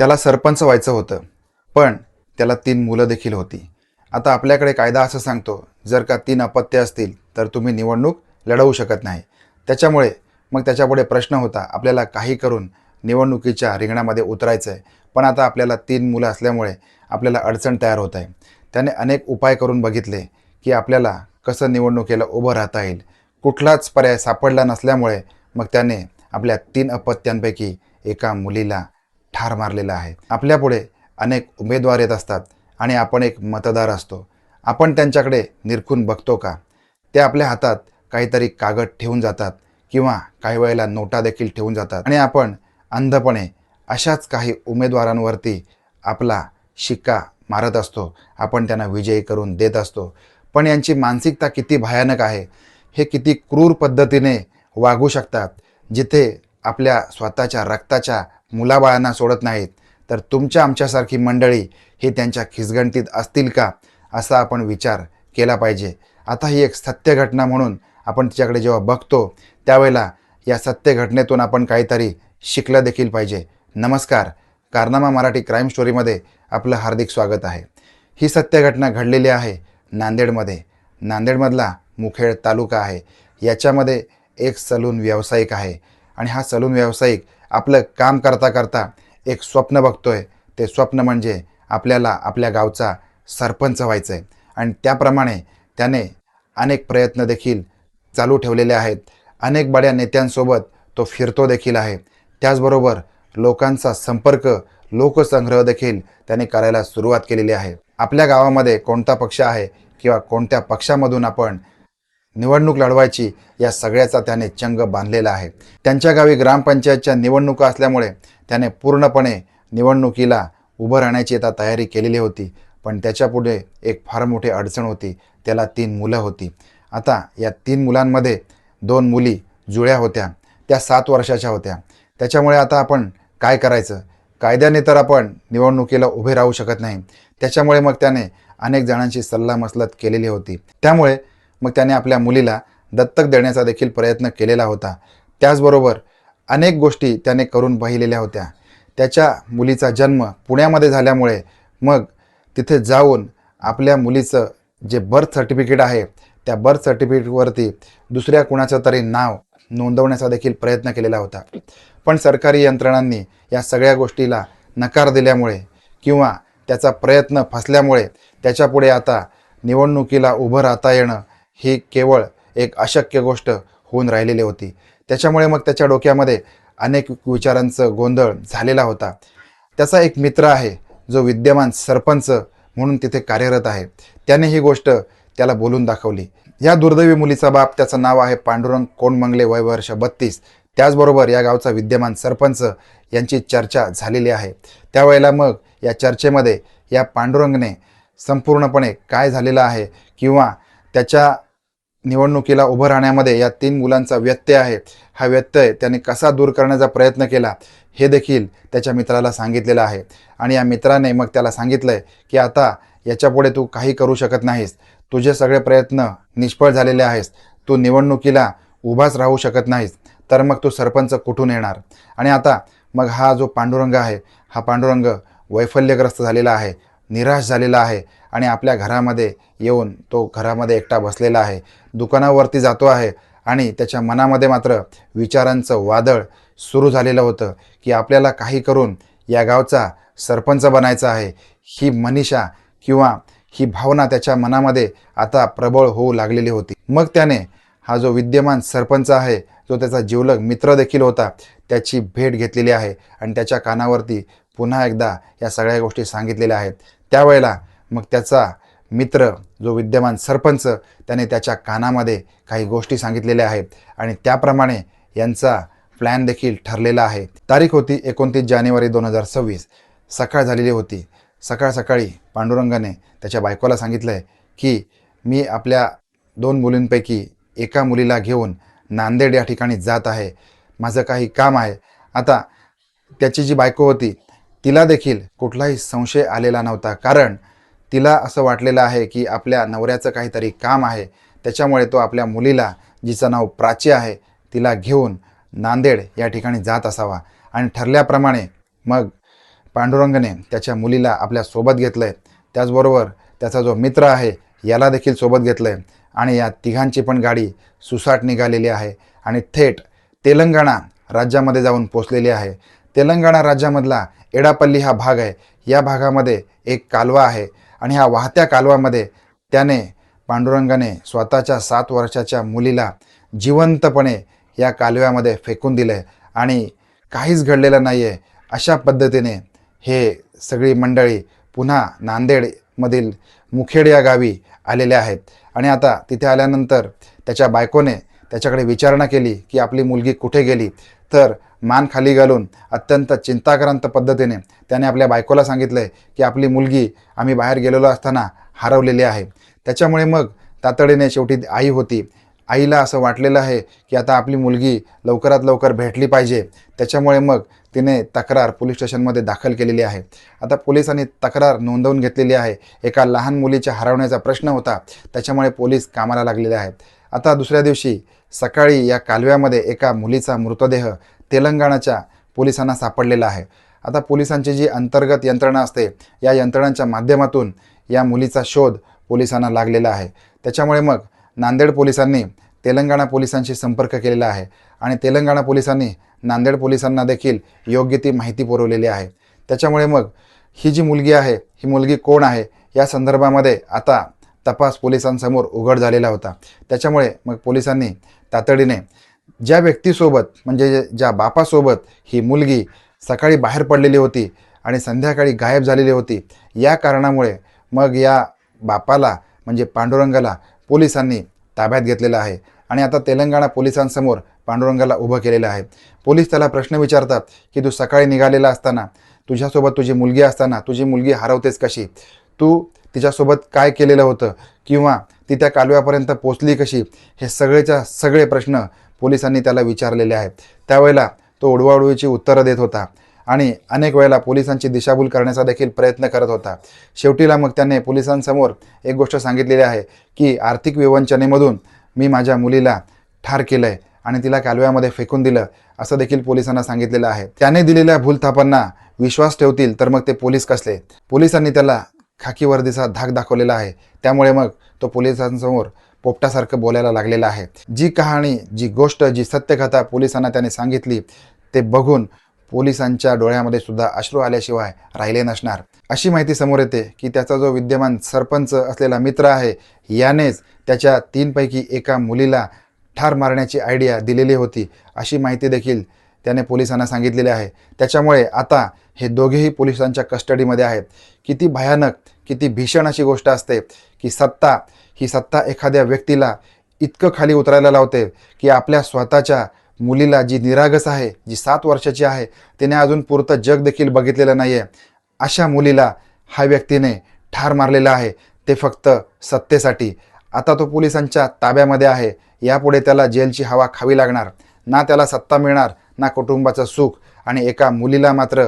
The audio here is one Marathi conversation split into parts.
त्याला सरपंच व्हायचं होतं. पण त्याला तीन मुलं देखील होती. आता आपल्याकडे कायदा असं सांगतो जर का तीन अपत्य असतील तर तुम्ही निवडणूक लढवू शकत नाही. त्याच्यामुळे मग त्याच्यापुढे प्रश्न होता आपल्याला काही करून निवडणुकीच्या रिंगणामध्ये उतरायचं आहे पण आता आपल्याला तीन मुलं असल्यामुळे आपल्याला अडचण तयार होत आहे. त्याने अनेक उपाय करून बघितले की आपल्याला कसं निवडणुकीला उभं राहता येईल. कुठलाच पर्याय सापडला नसल्यामुळे मग त्याने आपल्या तीन अपत्यांपैकी एका मुलीला ठार मारलेला आहे. आपल्यापुढे अनेक उमेदवार येत असतात आणि आपण एक मतदार असतो. आपण त्यांच्याकडे निरखून बघतो का? ते आपल्या हातात काहीतरी कागद ठेवून जातात किंवा काही वेळेला नोटा देखील ठेवून जातात. आणि आपण अंधपणे अशाच काही उमेदवारांवरती आपला शिक्का मारत असतो. आपण त्यांना विजयी करून देत असतो. पण यांची मानसिकता किती भयानक आहे हे किती क्रूर पद्धतीने वागू शकतात जिथे आपल्या स्वतःच्या रक्ताच्या मुलाबाळांना सोडत नाहीत. तर तुमच्या आमच्यासारखी मंडळी हे त्यांच्या खिसगणतीत असतील का? असा आपण विचार केला पाहिजे. आता ही एक सत्य घटना म्हणून आपण तिच्याकडे जेव्हा बघतो त्यावेळेला या सत्य घटनेतून आपण काहीतरी शिकलं देखील पाहिजे. नमस्कार. कारनामा मराठी क्राईम स्टोरीमध्ये आपलं हार्दिक स्वागत आहे. ही सत्य घटना घडलेली आहे नांदेडमध्ये. नांदेडमधला मुखेड तालुका आहे. याच्यामध्ये एक सलून व्यावसायिक आहे. आणि हा सलून व्यावसायिक आपलं काम करता करता एक स्वप्न बघतोय. ते स्वप्न म्हणजे आपल्याला आपल्या गावचा सरपंच व्हायचं आहे आणि त्याप्रमाणे त्याने अनेक प्रयत्न देखील चालू ठेवलेले आहेत. अनेक बड्या नेत्यांसोबत तो फिरतो देखील आहे. त्याचबरोबर लोकांचा संपर्क लोकसंग्रह देखील त्याने करायला सुरुवात केलेली आहे. आपल्या गावामध्ये कोणता पक्ष आहे किंवा कोणत्या पक्षामधून आपण निवडणूक लढवायची या सगळ्याचा त्याने चंग बांधलेला आहे. त्यांच्या गावी ग्रामपंचायतच्या निवडणुका असल्यामुळे त्याने पूर्णपणे निवडणुकीला उभं राहण्याची आता तयारी केलेली होती. पण त्याच्यापुढे एक फार मोठी अडचण होती. त्याला तीन मुलं होती. आता या तीन मुलांमध्ये दोन मुली जुळ्या होत्या. त्या सात वर्षाच्या होत्या. त्याच्यामुळे आता आपण काय करायचं? कायद्याने तर आपण निवडणुकीला उभे राहू शकत नाही. त्याच्यामुळे मग त्याने अनेक जणांची सल्लामसलत केलेली होती. त्यामुळे मग त्याने आपल्या मुलीला दत्तक देण्याचा देखील प्रयत्न केलेला होता. त्याचबरोबर अनेक गोष्टी त्याने करून पाहिलेल्या होत्या. त्याच्या मुलीचा जन्म पुण्यामध्ये झाल्यामुळे मग तिथे जाऊन आपल्या मुलीचं जे बर्थ सर्टिफिकेट आहे त्या बर्थ सर्टिफिकेटवरती दुसऱ्या कुणाचं तरी नाव नोंदवण्याचा देखील प्रयत्न केलेला होता. पण सरकारी यंत्रणांनी या सगळ्या गोष्टीला नकार दिल्यामुळे किंवा त्याचा प्रयत्न फसल्यामुळे त्याच्यापुढे आता निवडणुकीला उभं राहता येणं ही केवळ एक अशक्य गोष्ट होऊन राहिलेली होती. त्याच्यामुळे मग त्याच्या डोक्यामध्ये अनेक विचारांचं गोंधळ झालेला होता. त्याचा एक मित्र आहे जो विद्यमान सरपंच म्हणून तिथे कार्यरत आहे. त्याने ही गोष्ट त्याला बोलून दाखवली. या दुर्दैवी मुलीचा बाप त्याचं नाव आहे पांडुरंग कोणमंगले वय वर्ष बत्तीस. त्याचबरोबर या गावचा विद्यमान सरपंच यांची चर्चा झालेली आहे. त्यावेळेला मग या चर्चेमध्ये या पांडुरंगने संपूर्णपणे काय झालेलं आहे किंवा त्याच्या निवडणुकीला उभं राहण्यामध्ये या तीन मुलांचा व्यत्यय आहे. हा व्यत्यय त्याने कसा दूर करण्याचा प्रयत्न केला हे देखील त्याच्या मित्राला सांगितलेलं आहे. आणि या मित्राने मग त्याला सांगितलं आहे की आता याच्यापुढे तू काही करू शकत नाहीस. तुझे सगळे प्रयत्न निष्फळ झालेले आहेस तू निवडणुकीला उभाच राहू शकत नाहीस. तर मग तू सरपंच कुठून येणार? आणि आता मग हा जो पांडुरंग आहे हा पांडुरंग वैफल्यग्रस्त झालेला आहे निराश झालेला आहे आणि आपल्या घरामध्ये येऊन तो घरामध्ये एकटा बसलेला आहे. दुकानावरती जातो आहे आणि त्याच्या मनामध्ये मात्र विचारांचं वादळ सुरू झालेलं होतं की आपल्याला काही करून या गावचा सरपंच बनायचा आहे. ही मनीषा किंवा ही भावना त्याच्या मनामध्ये आता प्रबळ होऊ लागलेली होती. मग त्याने हा जो विद्यमान सरपंच आहे जो त्याचा जिवलग मित्र देखील होता त्याची भेट घेतलेली आहे आणि त्याच्या कानावरती पुन्हा एकदा या सगळ्या गोष्टी सांगितलेल्या आहेत. त्यावेळेला मग त्याचा मित्र जो विद्यमान सरपंच त्याने त्याच्या कानामध्ये काही गोष्टी सांगितलेल्या आहेत आणि त्याप्रमाणे यांचा प्लॅन देखील ठरलेला आहे. तारीख होती एकोणतीस जानेवारी दोन हजार सव्वीस. सकाळ झालेली होती. सकाळ सकाळी पांडुरंगाने त्याच्या बायकोला सांगितलं आहे की मी आपल्या दोन मुलींपैकी एका मुलीला घेऊन नांदेड या ठिकाणी जात आहे. माझं काही काम आहे. आता त्याची जी बायको होती तिला देखील कुठलाही संशय आलेला नव्हता. कारण तिला असं वाटलेलं आहे की आपल्या नवऱ्याचं काहीतरी काम आहे. त्याच्यामुळे तो आपल्या मुलीला जिचं नाव प्राची आहे तिला घेऊन नांदेड या ठिकाणी जात असावा. आणि ठरल्याप्रमाणे मग पांडुरंगने त्याच्या मुलीला आपल्यासोबत घेतलं आहे त्याचबरोबर त्याचा जो मित्र आहे याला देखील सोबत घेतलं आहे आणि या तिघांची पण गाडी सुसाट निघालेली आहे. आणि थेट तेलंगणा राज्यामध्ये जाऊन पोचलेली आहे. तेलंगणा राज्यामधला एडापल्ली हा भाग आहे. या भागामध्ये एक कालवा आहे. आणि ह्या वाहत्या कालवामध्ये त्याने पांडुरंगाने स्वतःच्या सात वर्षाच्या मुलीला जिवंतपणे या कालव्यामध्ये फेकून दिलं. आहे आणि काहीच घडलेलं नाही आहे अशा पद्धतीने हे सगळी मंडळी पुन्हा नांदेडमधील मुखेड या गावी आलेल्या आहेत. आणि आता तिथे आल्यानंतर त्याच्या बायकोने त्याच्याकडे विचारणा केली की आपली मुलगी कुठे गेली? तर मान खाली घालून अत्यंत चिंताक्रांत पद्धतीने त्याने आपल्या बायकोला सांगितलं की आपली मुलगी आम्ही बाहेर गेलेलो असताना हरवलेली आहे. त्याच्यामुळे मग तातडीने शेवटी आई होती. आईला असं वाटलेलं आहे की आता आपली मुलगी लवकरात लवकर भेटली पाहिजे. त्याच्यामुळे मग तिने तक्रार पोलीस स्टेशनमध्ये दाखल केलेली आहे. आता पोलिसांनी तक्रार नोंदवून घेतलेली आहे. एका लहान मुलीच्या हरवण्याचा प्रश्न होता. त्याच्यामुळे पोलीस कामाला लागलेले आहेत. आता दुसऱ्या दिवशी सकाळी या कालव्यामध्ये एका मुलीचा मृतदेह तेलंगणाच्या पोलिसांना सापडलेला आहे. आता पोलिसांची जी अंतर्गत यंत्रणा असते या यंत्रणांच्या माध्यमातून या मुलीचा शोध पोलिसांना लागलेला आहे. त्याच्यामुळे मग नांदेड पोलिसांनी तेलंगणा पोलिसांशी संपर्क केलेला आहे आणि तेलंगणा पोलिसांनी नांदेड पोलिसांना देखील योग्य ती माहिती पुरवलेली आहे. त्याच्यामुळे मग ही जी मुलगी आहे ही मुलगी कोण आहे या संदर्भामध्ये आता तपास पोलिसांसमोर उघड झालेला होता. त्याच्यामुळे मग पोलिसांनी तातडीने ज्या व्यक्तीसोबत म्हणजे ज्या बापासोबत ही मुलगी सकाळी बाहेर पडलेली होती आणि संध्याकाळी गायब झालेली होती या कारणामुळे मग या बापाला म्हणजे पांडुरंगाला पोलिसांनी ताब्यात घेतलेलं आहे. आणि आता तेलंगणा पोलिसांसमोर पांडुरंगाला उभं केलेलं आहे. पोलीस त्याला प्रश्न विचारतात की तू सकाळी निघालेला असताना तुझ्यासोबत तुझी मुलगी असताना तुझी मुलगी हरवतेस कशी? तू तिच्यासोबत काय केलेलं होतं? किंवा ती त्या कालव्यापर्यंत पोचली कशी? हे सगळेच्या सगळे प्रश्न पोलिसांनी त्याला विचारलेले आहेत. त्यावेळेला तो उडवाउडवीची उत्तरं देत होता आणि अनेक वेळेला पोलिसांची दिशाभूल करण्याचा देखील प्रयत्न करत होता. शेवटीला मग त्याने पोलिसांसमोर एक गोष्ट सांगितलेली आहे की आर्थिक विवंचनेमधून मी माझ्या मुलीला ठार केलं आहे आणि तिला कालव्यामध्ये फेकून दिलं असं देखील पोलिसांना सांगितलेलं आहे. त्याने दिलेल्या भूलथापांना विश्वास ठेवतील तर मग ते पोलीस कसले? पोलिसांनी त्याला खाकी वर्दीचा धाक दाखवलेला आहे. त्यामुळे मग तो पोलिसांसमोर पोपटासारखं बोलायला लागलेलं आहे. जी कहाणी जी गोष्ट जी सत्यकथा पोलिसांना त्याने सांगितली ते बघून पोलिसांच्या डोळ्यामध्ये सुद्धा अश्रू आल्याशिवाय राहिले नसणार. अशी माहिती समोर येते की त्याचा जो विद्यमान सरपंच असलेला मित्र आहे यानेच त्याच्या तीनपैकी एका मुलीला ठार मारण्याची आयडिया दिलेली होती. अशी माहिती देखील त्याने पोलिसांना सांगितलेली आहे. त्याच्यामुळे आता हे दोघेही पोलिसांच्या कस्टडीमध्ये आहेत. किती भयानक किती भीषण अशी गोष्ट असते की सत्ता ही सत्ता एखाद्या व्यक्तीला इतकं खाली उतरायला लावते की आपल्या स्वतःच्या मुलीला जी निरागस आहे जी सात वर्षाची आहे तिने अजून पुरतं जग देखील बघितलेलं नाही आहे अशा मुलीला हा व्यक्तीने ठार मारलेला आहे. ते फक्त सत्तेसाठी. आता तो पोलिसांच्या ताब्यामध्ये आहे. यापुढे त्याला जेलची हवा खावी लागणार. ना त्याला सत्ता मिळणार ना कुटुंबाचं सुख आणि एका मुलीला मात्र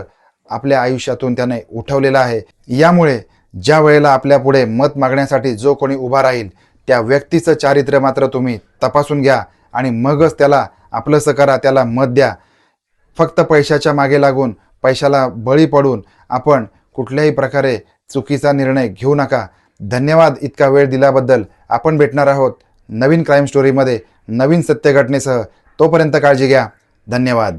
आपल्या आयुष्यातून त्याने उठवलेलं आहे. यामुळे ज्या वेळेला आपल्यापुढे मत मागण्यासाठी जो कोणी उभा राहील त्या व्यक्तीचं चारित्र्य मात्र तुम्ही तपासून घ्या आणि मगच त्याला आपलंसं करा त्याला मत द्या. फक्त पैशाच्या मागे लागून पैशाला बळी पडून आपण कुठल्याही प्रकारे चुकीचा निर्णय घेऊ नका. धन्यवाद इतका वेळ दिल्याबद्दल. आपण भेटणार आहोत नवीन क्राईम स्टोरीमध्ये नवीन सत्यघटनेसह. तोपर्यंत काळजी घ्या. धन्यवाद.